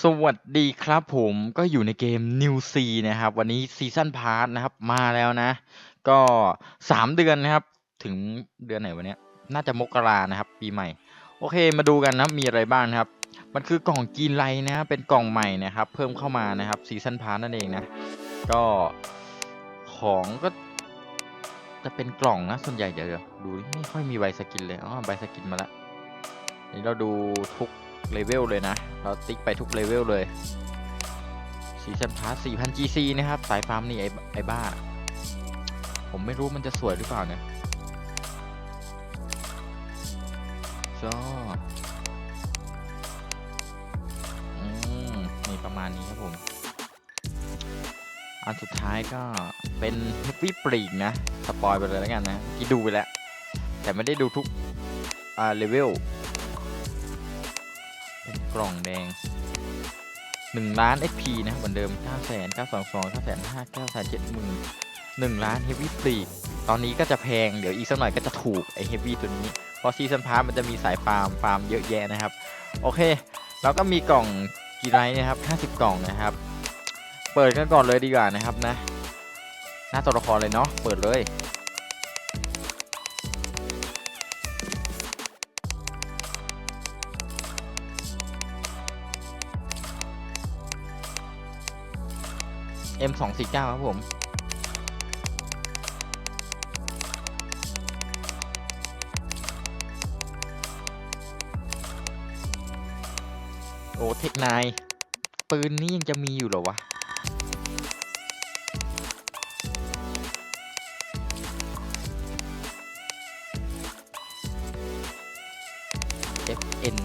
สวัสดีครับผมก็อยู่ในเกม New C นะครับ วันนี้ซีซั o นพาร์ทนะครับมาแล้วนะ ก็สามเดือนนะครับ ถึงเดือนไหนวันนี้น่าจะมกรานะครับ ปีใหม่ โอเคมาดูกันนะมีอะไรบ้างครับ มันคือกล่องกีนไลนะเป็นกล่องใหม่นะครับ เพิ่มเข้ามานะครับซีซั o นพาร์ทนั่นเองนะ ก็ของก็จะเป็นกล่องนะส่วนใหญ่เดี๋ยวดูไม่ค่อยมีใบสกินเลยอ๋อใบสกินมาละนี่เราดูทุก เลเวลเลยนะ เราติ๊กไปทุกเลเวลเลยซีซันพาร์4,000 GC นะครับ สายฟาร์มนี่ไอ้ไอ้บ้า ผมไม่รู้มันจะสวยหรือเปล่าเนี่ยก็อืมนี่ประมาณนี้ครับผม อันสุดท้ายก็เป็นเฮฟวี่ปรีกนะ สปอยไปเลยแล้วกันนะ ที่ดูไปแล้ว แต่ไม่ได้ดูทุกอ่าเลเวล กล่องแดง 1 ล้าน XP นะเหมือนเดิม 9 9 2 2 9 5 9 7 0 0 1ล้านเฮฟวี่ปรีกตอนนี้ก็จะแพงเดี๋ยวอีกสักหน่อยก็จะถูกไอเฮฟวี่ตัวนี้ เพราะซีซันพาร์มันจะมีสายฟาร์มฟาร์มเยอะแยะนะครับ โอเค แล้วก็มีกล่องกีไรนะครับ 50 กล่องนะครับ เปิดกันก่อนเลยดีกว่านะครับนะ หน้าตัวละครเลยเนาะเปิดเลย M 2 4 9 ครับผมโอ้เทคนายปืนนี้ยังจะมีอยู่เหรอวะ FN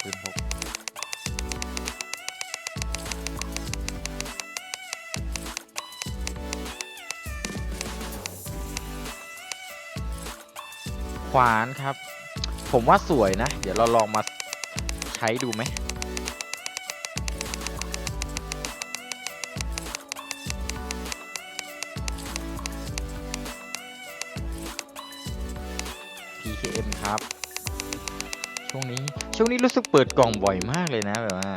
ปืนพก วานครับ ผมว่าสวยนะ เดี๋ยวเราลองมาใช้ดูไหมครับ ช่วงนี้ช่วงนี้รู้สึกเปิดกล่องบ่อยมากเลยนะแบบว่า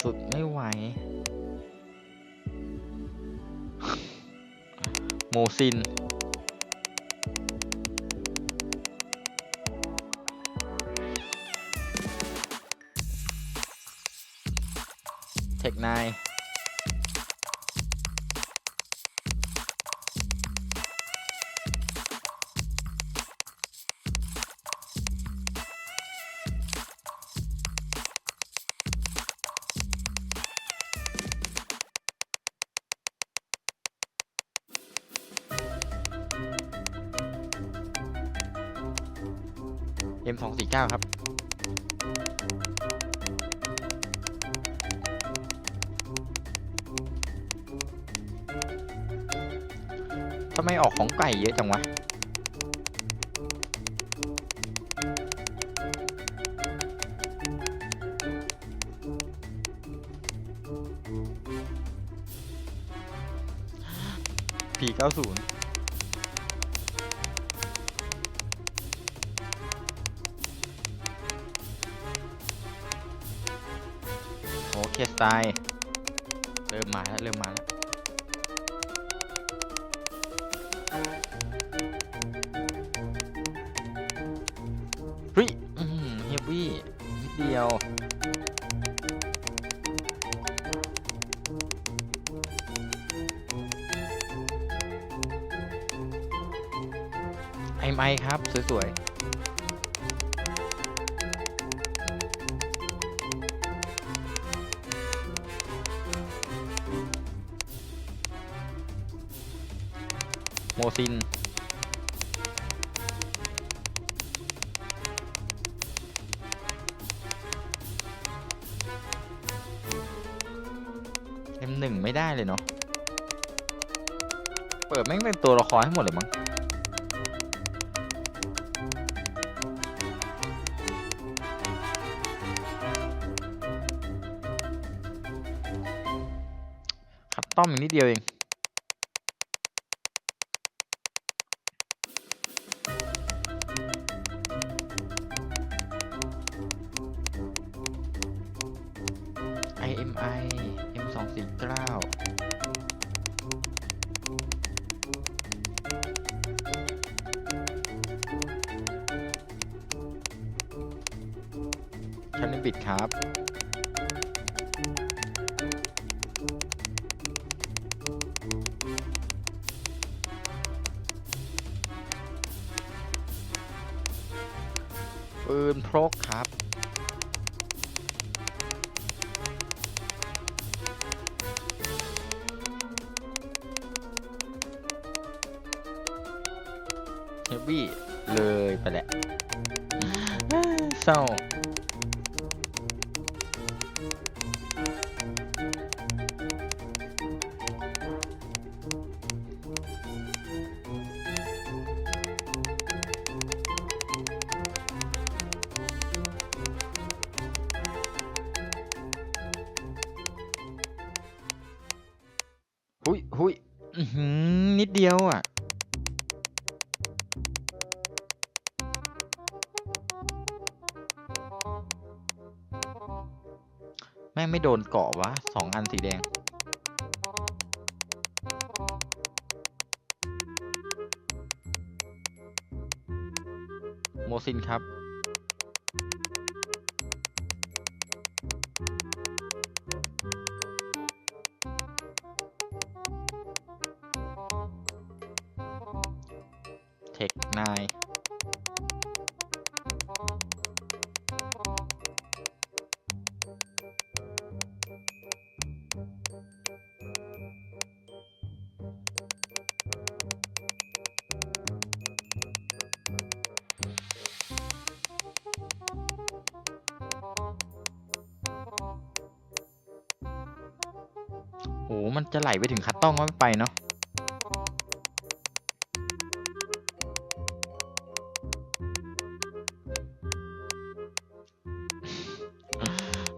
สุดไม่ไหวโมซิน นายเอ็มสองสี่เก้าครับำไมออกของไก่เยอะจังวะ P 9 0โอเคสไตล์ เริ่มมาแล้ว เริ่มมาแล้ว เดียว ไอไมครับ สวยๆโมซิน เลยเนาะ เปิดแม่งเป็นตัวละครให้หมดเลยมั้ง คัดต้อมอีกนิดเดียวเอง สี่เก้าชันนิบิดครับปืนพกครับ เฮฟวี่เลยไปแหละเศร้าหุยหุยนิดเดียวอะ ม่งไม่โดนเกาะวะสองอันสีแดง โมซินครับเทคนาย มันจะไหลไปถึงคัตต้องก็ไม่ไปเนาะ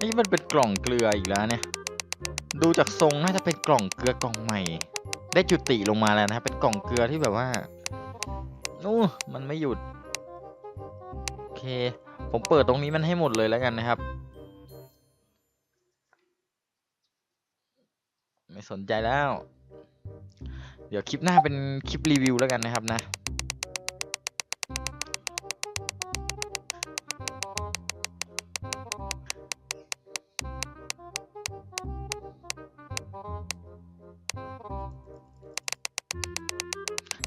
นี่มันเป็นกล่องเกลืออีกแล้วเนี่ย ดูจากทรงน่าจะเป็นกล่องเกลือกล่องใหม่ ได้จุติลงมาแล้วนะครับเป็นกล่องเกลือที่แบบว่านู้มันไม่หยุด โอเค ผมเปิดตรงนี้มันให้หมดเลยแล้วกันนะครับ ไม่สนใจแล้ว เดี๋ยวคลิปหน้าเป็นคลิปรีวิวแล้วกันนะครับนะ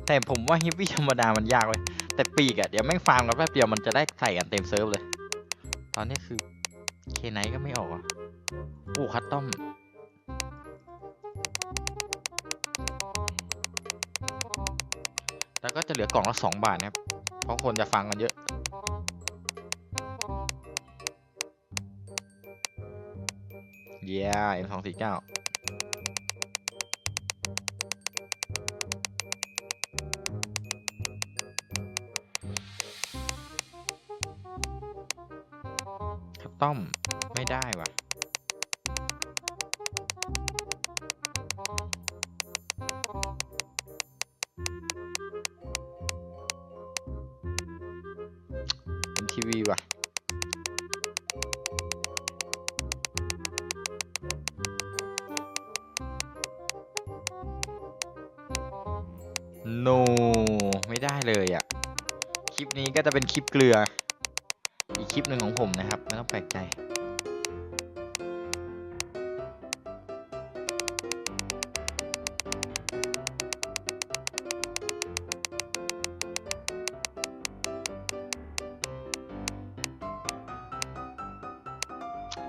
แต่ผมว่าฮิปปี้ธรรมดามันยากเลยแต่ปีกอะเดี๋ยวแม่งฟาร์มกันแป๊บเดียวมันจะได้ใส่กันเต็มเซิร์ฟเลย ตอนนี้คือเคไนก็ไม่ออกอะ โอ้คัตตอม แล้วก็จะเหลือกล่องละสองบาทนะครับ เพราะคนจะฟังกันเยอะ เย้เอ็มสองสี่เก้าคัตตอม ไม่ได้ว่ะ โน ไม่ได้เลยอะ่ะ คลิปนี้ก็จะเป็นคลิปเกลือ อีกคลิปหนึ่งของผมนะครับ ไม่ต้องแปลกใจ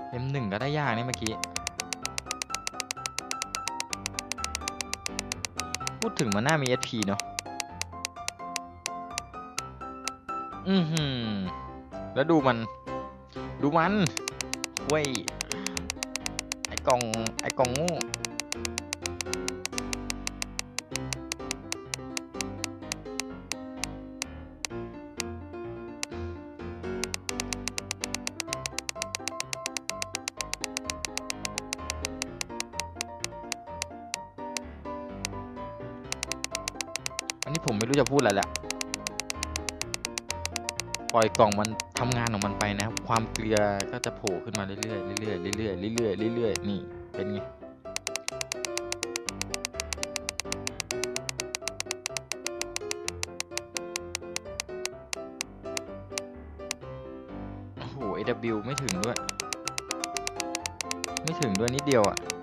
เอ็มหนึ่งก็ได้ยากนี่เมื่อกี้ พูดถึงมันน่ามี SP เนาะอือหือ แล้วดูมัน ดูมันเว้ย ไอกล่อง ไอกล่องงู ป่อยกล่องมันทำงานของมันไปนะคความเกลือก็จะโผล่ขึ้นมาเรื่อยๆเรื่อยๆเรื่อยๆเรื่อยๆเรื่อยๆนี่เป็นไงโอ้โห AW ไม่ถึงด้วย ไม่ถึงด้วยนิดเดียวอะ่ะ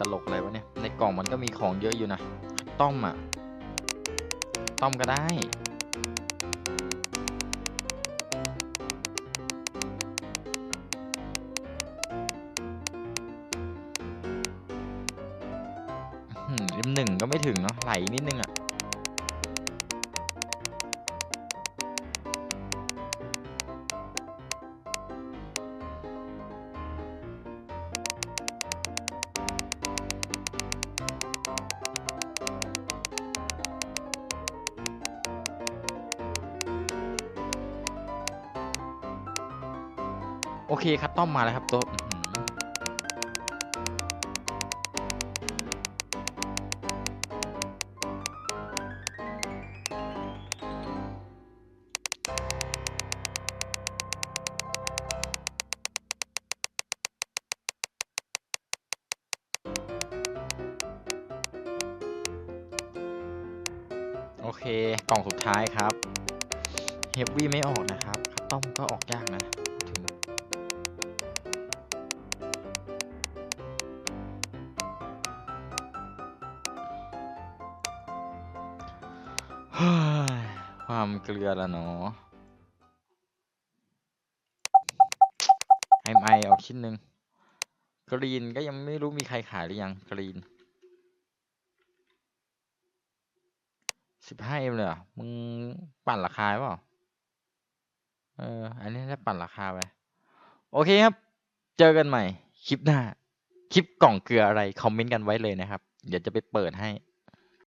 ตลกอะไรวะเนี่ย ในกล่องมันก็มีของเยอะอยู่นะ ต้อมอะ ต้อมก็ได้ อื้อหือริมหนึ่งก็ไม่ถึงเนาะไหลนิดนึงอะ โอเคคัดต้อมมาแล้วครับต๊ะอื้อหือโอเค กล่องสุดท้ายครับ เฮฟวี่ไม่ออกนะครับ ต้อมก็ออกยากนะ เกลือละเนาะไอมไอออกชิ้นหนึ่งกรีนก็ยังไม่รู้มีใครขายหรือยังกรีนสิบห้าเอ็มเลยเหรอมึงปั่นราคาเปล่าเออ อันนี้ได้ปั่นราคาไป โอเคครับ เจอกันใหม่ คลิปหน้า คลิปกล่องเกลืออะไร คอมเมนต์กันไว้เลยนะครับ เดี๋ยวจะไปเปิดให้